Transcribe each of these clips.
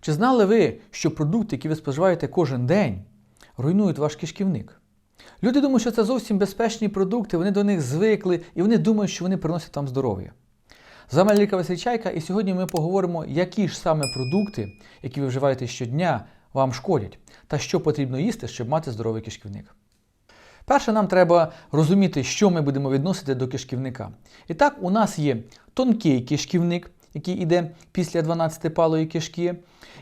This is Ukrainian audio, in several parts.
Чи знали ви, що продукти, які ви споживаєте кожен день, руйнують ваш кишківник? Люди думають, що це зовсім безпечні продукти, вони до них звикли і вони думають, що вони приносять вам здоров'я. З вами Ліка Васильчайка, і сьогодні ми поговоримо, які ж саме продукти, які ви вживаєте щодня, вам шкодять, та що потрібно їсти, щоб мати здоровий кишківник. Перше, нам треба розуміти, що ми будемо відносити до кишківника. І так, у нас є тонкий кишківник, який йде після 12-палої кишки.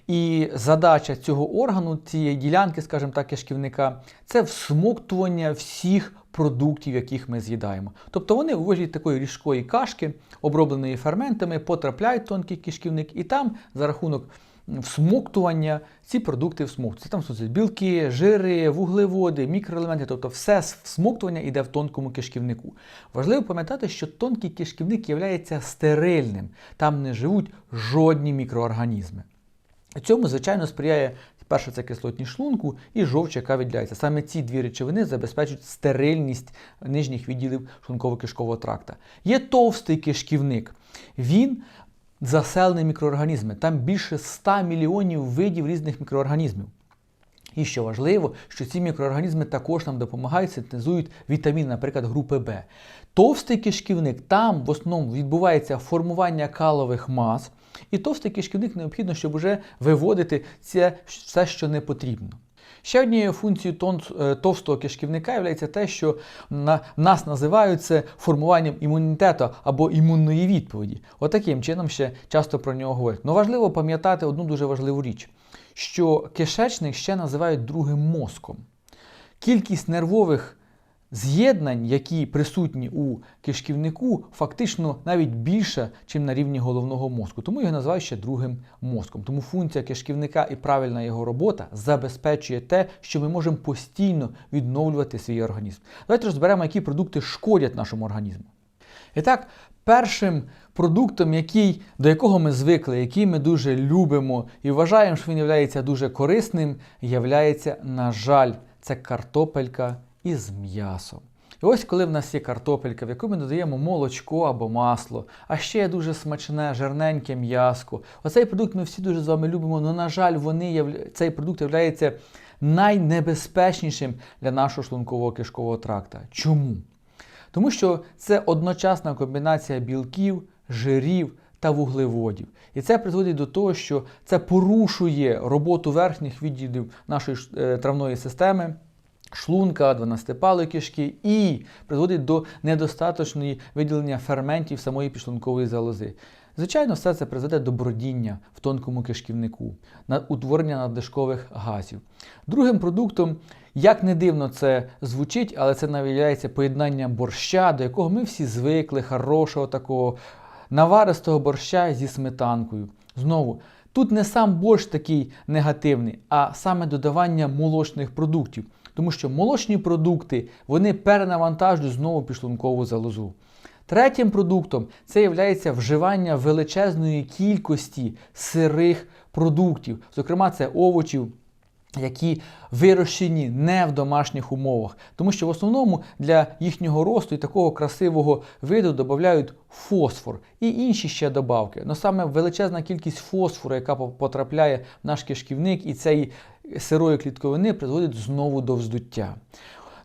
І задача цього органу, цієї ділянки, скажімо так, кишківника, це всмоктування всіх продуктів, яких ми з'їдаємо. Тобто вони у вигляді такої ріжкої кашки, обробленої ферментами, потрапляють в тонкий кишківник, і там за рахунок всмоктування ці продукти всмоктуються. Там суть білки, жири, вуглеводи, мікроелементи, тобто все всмоктування йде в тонкому кишківнику. Важливо пам'ятати, що тонкий кишківник є стерильним, там не живуть жодні мікроорганізми. Цьому, звичайно, сприяє перше це кислотність шлунку і жовч, яка виділяється. Саме ці дві речовини забезпечують стерильність нижніх відділів шлунково-кишкового тракта. Є товстий кишківник. Він заселений мікроорганізми. Там більше 100 мільйонів видів різних мікроорганізмів. І що важливо, що ці мікроорганізми також нам допомагають синтезують вітаміни, наприклад, групи Б. Товстий кишківник, там в основному відбувається формування калових мас, і товстий кишківник необхідно, щоб вже виводити це все, що не потрібно. Ще однією функцією товстого кишківника є те, що на нас це формуванням імунітету або імунної відповіді. Отаким чином ще часто про нього говорять. Ну важливо пам'ятати одну дуже важливу річ, що кишечник ще називають другим мозком. Кількість нервових з'єднань, які присутні у кишківнику, фактично навіть більша, ніж на рівні головного мозку. Тому його називають ще другим мозком. Тому функція кишківника і правильна його робота забезпечує те, що ми можемо постійно відновлювати свій організм. Давайте розберемо, які продукти шкодять нашому організму. І так, першим продуктом, який, до якого ми звикли, який ми дуже любимо і вважаємо, що він є дуже корисним, являється, на жаль, це картопелька із м'ясом. І ось коли в нас є картопелька, в яку ми додаємо молочко або масло, а ще є дуже смачне, жирненьке м'яско. Оцей продукт ми всі дуже з вами любимо, але, на жаль, вони, цей продукт є найнебезпечнішим для нашого шлункового кишкового тракта. Чому? Тому що це одночасна комбінація білків, жирів та вуглеводів. І це призводить до того, що це порушує роботу верхніх відділів нашої е, травної системи шлунка, 12-палої кишки і призводить до недостаточної виділення ферментів самої підшлункової залози. Звичайно, все це призведе до бродіння в тонкому кишківнику, утворення надлишкових газів. Другим продуктом, як не дивно це звучить, але це навіляється поєднання борща, до якого ми всі звикли, хорошого такого наваристого борща зі сметанкою. Знову, тут не сам борщ такий негативний, а саме додавання молочних продуктів тому що молочні продукти вони перенавантажують знову підшлункову залозу. Третім продуктом це є вживання величезної кількості сирих продуктів, зокрема, це овочів. Які вирощені не в домашніх умовах, тому що в основному для їхнього росту і такого красивого виду додають фосфор і інші ще добавки. Но саме величезна кількість фосфору, яка потрапляє в наш кишківник, і цей сирої клітковини призводить знову до вздуття.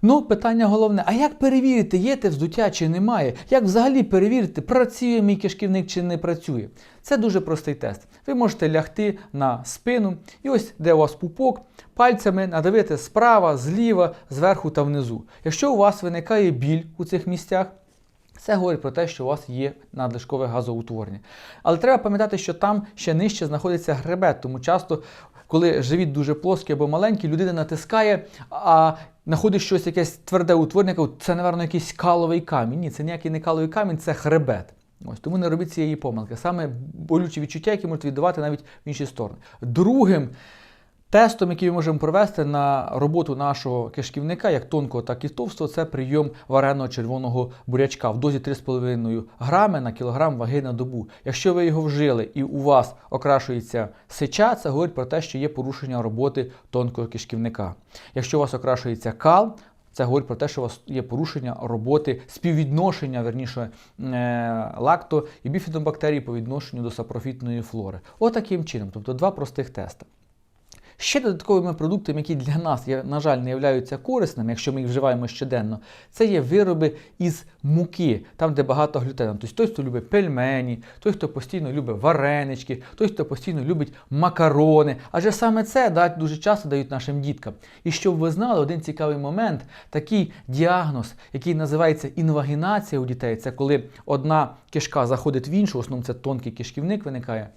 Ну, питання головне: а як перевірити, є те вздуття чи немає? Як взагалі перевірити, працює мій кишківник чи не працює? Це дуже простий тест. Ви можете лягти на спину, і ось де у вас пупок, пальцями надавити справа, зліва, зверху та внизу. Якщо у вас виникає біль у цих місцях, це говорить про те, що у вас є надлишкове газоутворення. Але треба пам'ятати, що там ще нижче знаходиться гребет, тому часто коли живіт дуже плоский або маленький, людина натискає, а знаходить щось якесь тверде утворення, це, напевно, якийсь каловий камінь. Ні, це ніякий не каловий камінь, це хребет. Ось Тому не робіть цієї помилки. Саме болючі відчуття, які можуть віддавати навіть в інші сторони. Другим Тестом, який ми можемо провести на роботу нашого кишківника, як тонкого, так і товстого, це прийом вареного червоного бурячка в дозі 3,5 грами на кілограм ваги на добу. Якщо ви його вжили і у вас окрашується сеча, це говорить про те, що є порушення роботи тонкого кишківника. Якщо у вас окрашується кал, Це говорить про те, що у вас є порушення роботи співвідношення, верніше, е, лакто і біфідобактерій по відношенню до сапрофітної флори. Отаким чином, тобто два простих тести. Ще додатковими продуктами, які для нас, на жаль, не являються корисними, якщо ми їх вживаємо щоденно, це є вироби із муки, там, де багато глютену. Тобто той, хто любить пельмені, той, хто постійно любить варенички, той, хто постійно любить макарони. Адже саме це дають, дуже часто дають нашим діткам. І щоб ви знали, один цікавий момент, такий діагноз, який називається інвагінація у дітей, це коли одна кишка заходить в іншу, в основному це тонкий кишківник виникає.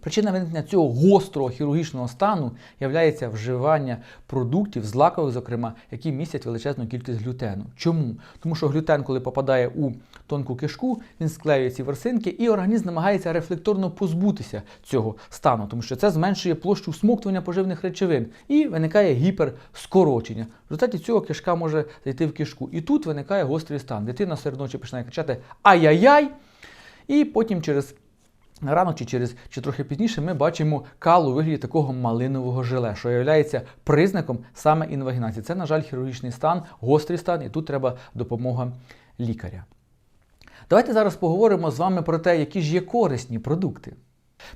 Причина виникнення цього гострого хірургічного стану є вживання продуктів, злакових, зокрема, які містять величезну кількість глютену. Чому? Тому що глютен, коли попадає у тонку кишку, він склеює ці версинки, і організм намагається рефлекторно позбутися цього стану, тому що це зменшує площу всмоктування поживних речовин і виникає гіперскорочення. В результаті цього кишка може зайти в кишку. І тут виникає гострий стан. Дитина серед ночі починає кричати Ай-яй-яй! І потім через Рано чи через чи трохи пізніше ми бачимо кал у вигляді такого малинового желе, що є признаком саме інвагінації. Це, на жаль, хірургічний стан, гострий стан, і тут треба допомога лікаря. Давайте зараз поговоримо з вами про те, які ж є корисні продукти.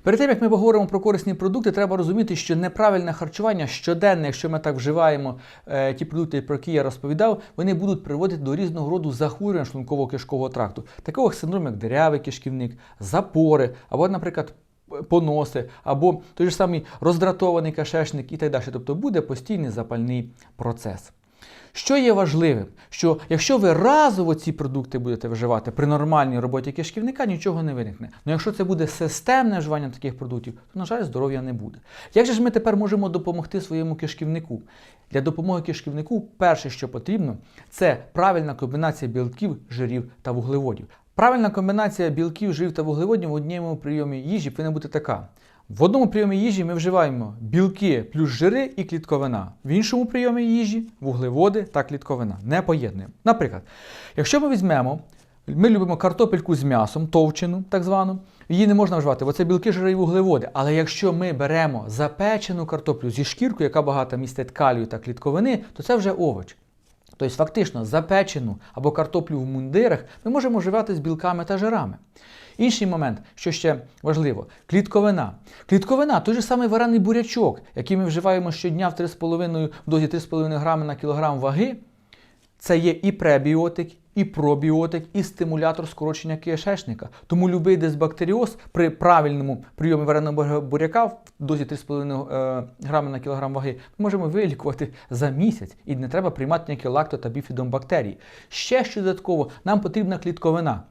Перед тим, як ми поговоримо про корисні продукти, треба розуміти, що неправильне харчування щоденне, якщо ми так вживаємо е, ті продукти, про які я розповідав, вони будуть приводити до різного роду захворювань шлунково-кишкового тракту, такого синдрому, як дирявий кишківник, запори, або, наприклад, поноси, або той ж самий роздратований кишечник і так далі. Тобто буде постійний запальний процес. Що є важливим? Що якщо ви разово ці продукти будете вживати при нормальній роботі кишківника, нічого не виникне. Але якщо це буде системне вживання таких продуктів, то, на жаль, здоров'я не буде. Як же ж ми тепер можемо допомогти своєму кишківнику? Для допомоги кишківнику перше, що потрібно, це правильна комбінація білків, жирів та вуглеводів. Правильна комбінація білків, жирів та вуглеводів в одному прийомі їжі повинна бути така. В одному прийомі їжі ми вживаємо білки плюс жири і клітковина. В іншому прийомі їжі вуглеводи та клітковина. Не поєднуємо. Наприклад, якщо ми візьмемо, ми любимо картопельку з м'ясом, товчену, так звану, її не можна вживати, бо це білки, жири і вуглеводи. Але якщо ми беремо запечену картоплю зі шкіркою, яка багато містить калію та клітковини, то це вже овоч. Тобто, фактично, запечену або картоплю в мундирах ми можемо вживати з білками та жирами. Інший момент, що ще важливо, клітковина. Клітковина той же самий варений бурячок, який ми вживаємо щодня в 3,5 в дозі 3,5 грами на кілограм ваги. Це є і пребіотик, і пробіотик, і стимулятор скорочення кишечника. Тому любий дисбактеріоз при правильному прийомі вареного буряка в дозі 3,5 е, грами на кілограм ваги ми можемо вилікувати за місяць і не треба приймати ніякі лакто та біфідомбактерії. Ще що додатково, нам потрібна клітковина.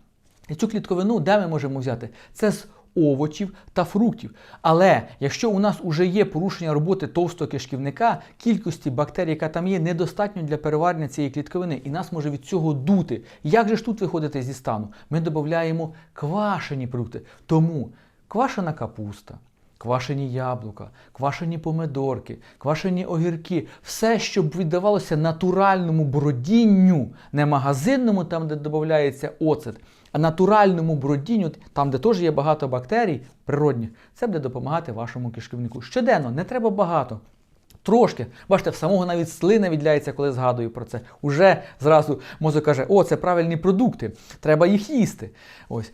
І цю клітковину, де ми можемо взяти? Це з овочів та фруктів. Але якщо у нас вже є порушення роботи товстого кишківника, кількості бактерій, яка там є, недостатньо для переварення цієї клітковини, і нас може від цього дути. Як же ж тут виходити зі стану? Ми додаємо квашені продукти. Тому квашена капуста. Квашені яблука, квашені помидорки, квашені огірки, все, щоб віддавалося натуральному бродінню, не магазинному, там, де додається оцет, а натуральному бродінню, там, де теж є багато бактерій природних, це буде допомагати вашому кишківнику. Щоденно, не треба багато. Трошки, бачите, в самого навіть слина відляється, коли згадую про це. Уже зразу мозок каже, о, це правильні продукти, треба їх їсти. Ось.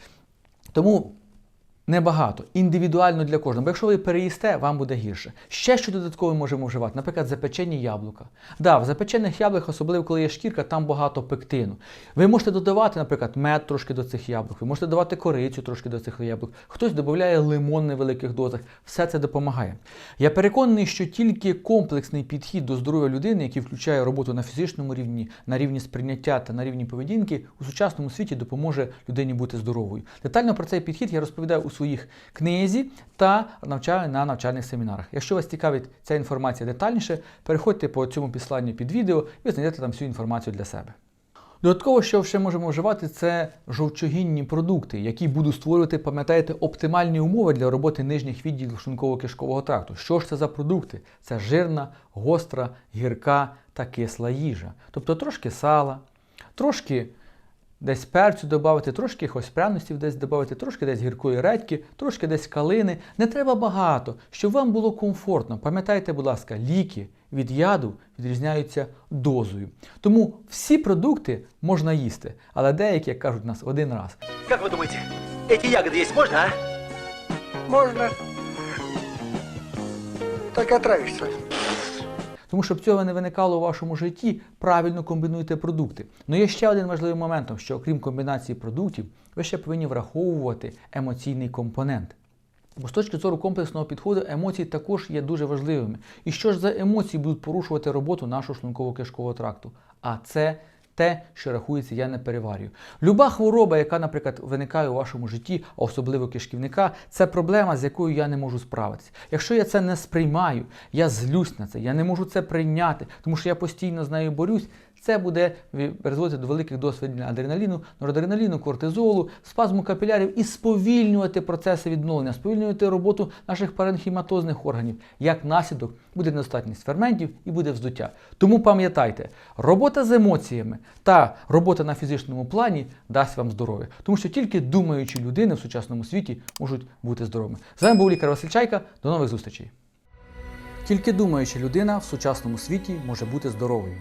Тому Небагато, індивідуально для кожного. Бо якщо ви переїсте, вам буде гірше. Ще що додатково можемо вживати, наприклад, запечені яблука. Да, в запечених яблуках, особливо коли є шкірка, там багато пектину. Ви можете додавати, наприклад, мед трошки до цих яблук, ви можете додавати корицю трошки до цих яблук. Хтось додає лимон в невеликих дозах. Все це допомагає. Я переконаний, що тільки комплексний підхід до здоров'я людини, який включає роботу на фізичному рівні, на рівні сприйняття та на рівні поведінки, у сучасному світі допоможе людині бути здоровою. Детально про цей підхід я розповідаю у своїх книзі та навчаю на навчальних семінарах. Якщо вас цікавить ця інформація детальніше, переходьте по цьому післанню під відео і знайдете там всю інформацію для себе. Додатково, що ще можемо вживати, це жовчогінні продукти, які будуть створювати, пам'ятаєте, оптимальні умови для роботи нижніх відділів шлунково-кишкового тракту. Що ж це за продукти? Це жирна, гостра, гірка та кисла їжа. Тобто трошки сала, трошки десь перцю додати, трошки якихось пряностів десь додати, трошки десь гіркої редьки, трошки десь калини. Не треба багато, щоб вам було комфортно. Пам'ятайте, будь ласка, ліки від яду відрізняються дозою. Тому всі продукти можна їсти, але деякі, як кажуть у нас, один раз. Как вы думаете, эти ягоды есть можно, а? Можно. Так отравишься. Тому щоб цього не виникало у вашому житті, правильно комбінуйте продукти. Ну є ще один важливий момент, що окрім комбінації продуктів, ви ще повинні враховувати емоційний компонент. Бо з точки зору комплексного підходу емоції також є дуже важливими. І що ж за емоції будуть порушувати роботу нашого шлунково-кишкового тракту? А це те, що рахується, я не переварюю. Люба хвороба, яка, наприклад, виникає у вашому житті, а особливо кишківника, це проблема, з якою я не можу справитися. Якщо я це не сприймаю, я злюсь на це, я не можу це прийняти, тому що я постійно з нею борюсь. Це буде призводити до великих виділення адреналіну, норадреналіну, кортизолу, спазму капілярів і сповільнювати процеси відновлення, сповільнювати роботу наших паренхіматозних органів. Як наслідок буде недостатність ферментів і буде вздуття. Тому пам'ятайте, робота з емоціями та робота на фізичному плані дасть вам здоров'я. Тому що тільки думаючі людини в сучасному світі можуть бути здоровими. З вами був лікар Василь Чайка. До нових зустрічей. Тільки думаюча людина в сучасному світі може бути здоровою.